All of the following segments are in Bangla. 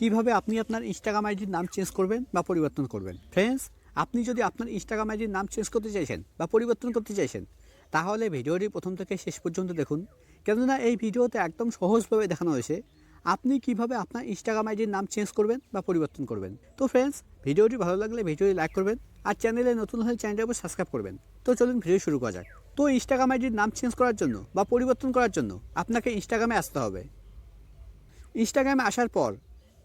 কীভাবে আপনি আপনার ইনস্টাগ্রাম আইডির নাম চেঞ্জ করবেন বা পরিবর্তন করবেন? ফ্রেন্ডস আপনি যদি আপনার ইনস্টাগ্রাম আইডির নাম চেঞ্জ করতে চাইছেন বা পরিবর্তন করতে চাইছেন, তাহলে ভিডিওটি প্রথম থেকে শেষ পর্যন্ত দেখুন। কেননা এই ভিডিওতে একদম সহজভাবে দেখানো হয়েছে আপনি কীভাবে আপনার ইনস্টাগ্রাম আইডির নাম চেঞ্জ করবেন বা পরিবর্তন করবেন। তো ফ্রেন্ডস ভিডিওটি ভালো লাগলে ভিডিওটি লাইক করবেন আর চ্যানেলে নতুন হলে চ্যানেলটাকে সাবস্ক্রাইব করবেন। তো চলুন ভিডিও শুরু করা যাক। তো ইনস্টাগ্রাম আইডির নাম চেঞ্জ করার জন্য বা পরিবর্তন করার জন্য আপনাকে ইনস্টাগ্রামে আসতে হবে। ইনস্টাগ্রামে আসার পর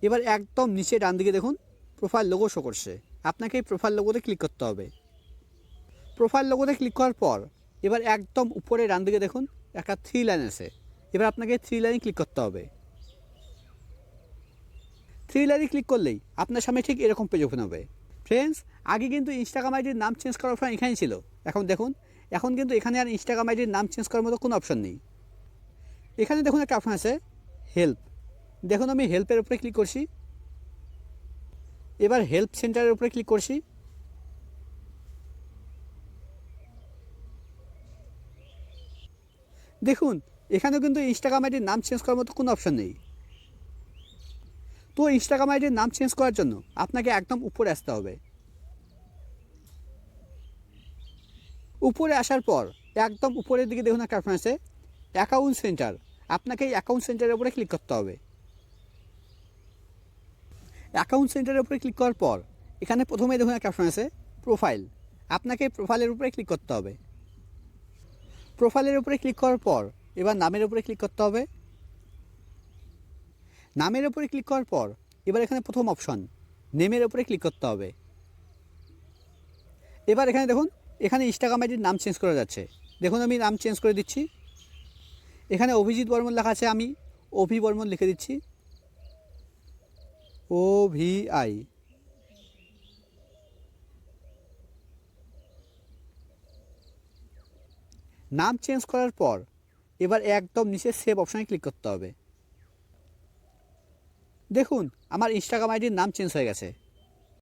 এবার একদম নিচে ডান দিকে দেখুন প্রোফাইল লোগো শো করছে। আপনাকে এই প্রোফাইল লোগোতে ক্লিক করতে হবে। প্রোফাইল লোগোতে ক্লিক করার পর, এবার একদম উপরে ডান দিকে দেখুন, একটা থ্রি লাইন আছে। এবার আপনাকে থ্রি লাইনে ক্লিক করতে হবে। থ্রি লাইনে ক্লিক করলেই আপনার সামনে ঠিক এরকম পেজ ওপেন হবে। ফ্রেন্ডস আগে কিন্তু ইনস্টাগ্রাম আইডির নাম চেঞ্জ করার অপশন এখানেই ছিল। এখন দেখুন, এখন কিন্তু এখানে আর ইনস্টাগ্রাম আইডির নাম চেঞ্জ করার মতো কোনো অপশন নেই। এখানে দেখুন একটা অপশন আছে হেল্প দেখুন আমি হেল্পের উপরে ক্লিক করছি। এবার হেল্প সেন্টারের উপরে ক্লিক করছি। দেখুন, এখানেও কিন্তু ইনস্টাগ্রাম আইডির নাম চেঞ্জ করার মতো কোনো অপশন নেই। তো ইনস্টাগ্রাম আইডির নাম চেঞ্জ করার জন্য আপনাকে একদম উপরে আসতে হবে। উপরে আসার পর একদম উপরের দিকে দেখুন একটা অপশন আছে অ্যাকাউন্ট সেন্টার আপনাকে এই অ্যাকাউন্ট সেন্টারের উপরে ক্লিক করতে হবে। অ্যাকাউন্ট সেন্টারের উপরে ক্লিক করার পর, এখানে প্রথমে দেখুন একটা অপশন আছে, প্রোফাইল। আপনাকে প্রোফাইলের উপরে ক্লিক করতে হবে। প্রোফাইলের উপরে ক্লিক করার পর, এবার নামের উপরে ক্লিক করতে হবে। নামের উপরে ক্লিক করার পর, এবার এখানে প্রথম অপশন, নেমের উপরে ক্লিক করতে হবে। এবার এখানে দেখুন, এখানে ইনস্টাগ্রাম আইডির নাম চেঞ্জ করা যাচ্ছে। দেখুন আমি নাম চেঞ্জ করে দিচ্ছি। এখানে অভিজিৎ বর্মন লেখা আছে, আমি অভি বর্মন লিখে দিচ্ছি। ও ভি আই নাম চেঞ্জ করার পর এবার একদম নিচে সেভ অপশানে ক্লিক করতে হবে। দেখুন, আমার ইনস্টাগ্রাম আইডির নাম চেঞ্জ হয়ে গেছে।